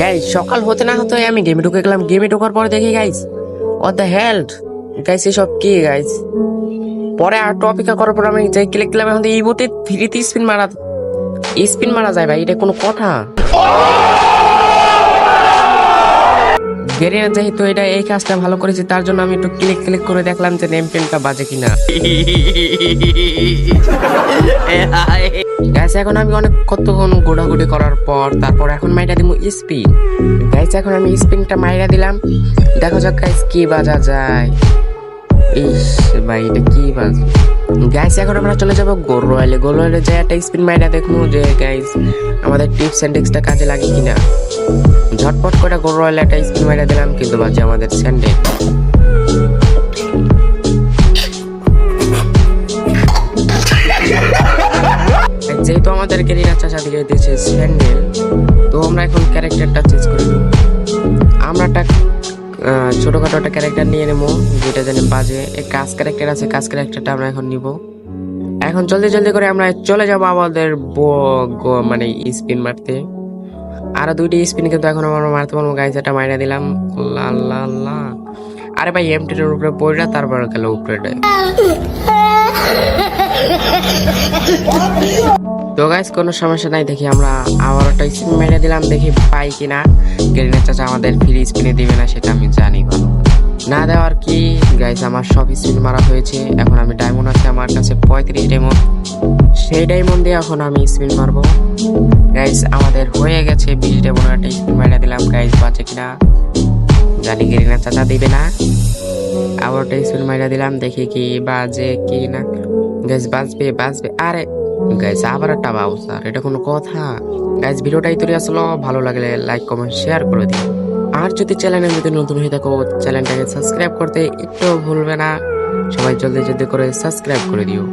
Guys সকাল হতে না হতে আমি গেমে ঢুকে গেলাম। গেমে ঢোকার পরে দেখি guys O the held guys এসব কি গাইজ পরে আর অপেক্ষা করার পর আমি যাই ক্লিক করলাম এখন এই বোটে ফ্রিতে স্পিন মারা স্পিন মারা যায় ভাই, এটা কোনো কথা। গেরিনা যেহেতু এটা এই কাজটা ভালো করেছে, তার জন্য আমি একটু ক্লিক ক্লিক করে দেখলাম যে নেম পেনটা বাজে কিনা। গাইস এখন আমি অনেক কতক্ষণ গোড়াগুড়ি করার পর, তারপর এখন মাইরা দিব স্পিন গাইস এখন আমি স্পিনটা মাইরা দিলাম। দেখো যাক গাইস কি বাজা যায়। ইস, ভাই, এটা কি বাজ গাইস এখন আমরা চলে যাব গোল রয়েলে গোল রয়েলে যাই একটা স্পিন মাইরা দেখব যে গাইস আমাদের টিপস অ্যান্ড ট্রিক্সটা কাজে লাগে কিনা। ঝটপট করে গোল রয়েলে একটা স্পিন মাইরা দিলাম, কিন্তু বাজে আমাদের স্যান্ডেল যেহেতু আমাদের দিয়ে দিয়েছে স্যান্ডেল তো আমরা এখন ক্যারেক্টারটা ছোটখাটো একটা ক্যারেক্টার নিয়ে নেব, যেটা জানি বাজে। এই কাজ ক্যারেক্টার আছে, কাজ ক্যারেক্টারটা আমরা এখন নিব। এখন জলদি জলদি করে আমরা চলে যাব আমাদের মানে স্পিন মারতে। আরও দুইটি স্পিন কিন্তু এখন আমরা মারতে পারব গাইজ এটা মাইরা দিলাম। আরে ভাই এমটির উপরে পড়া, তারপর গেল উপরে। তো গাইস কোনো সমস্যা নাই, দেখি আমরা আবার একটা স্পিন মেরে দিলাম, দেখি পাই কিনা। গেরিনা চাচা আমাদের ফ্রি স্পিনে দিবে না, সেটা আমি জানি। না দেওয়ার কি? গাইস আমার সব স্পিন মারা হয়েছে। এখন আমি ডায়মন্ড আছে, আমার কাছে পঁয়ত্রিশ ডায়মন্ড সেই ডায়মন্ড দিয়ে এখন আমি স্পিন মারবো। গাইস আমাদের হয়ে গেছে বিশ ডায়মন্ড একটা স্পিন মেরে দিলাম। গাইস বাঁচে কিনা? জানি গেরিনা চাচা দিবে না। আবার একটা স্পিন মাইরা দিলাম, দেখি কি বাজে কি না গাইস বাজবে বাজবে আরে গাইস আবার একটা বাউসার এটা কোনো কথা। গাইজ ভিডিওটাই তৈরি আসলো, ভালো লাগলে লাইক কমেন্ট শেয়ার করে দিন আর যদি চ্যানেলে যদি নতুন হয়ে থাকো চ্যানেলটাকে সাবস্ক্রাইব করতে একটু ভুলবে না। সবাই জলদি জলদি করে সাবস্ক্রাইব করে দিও।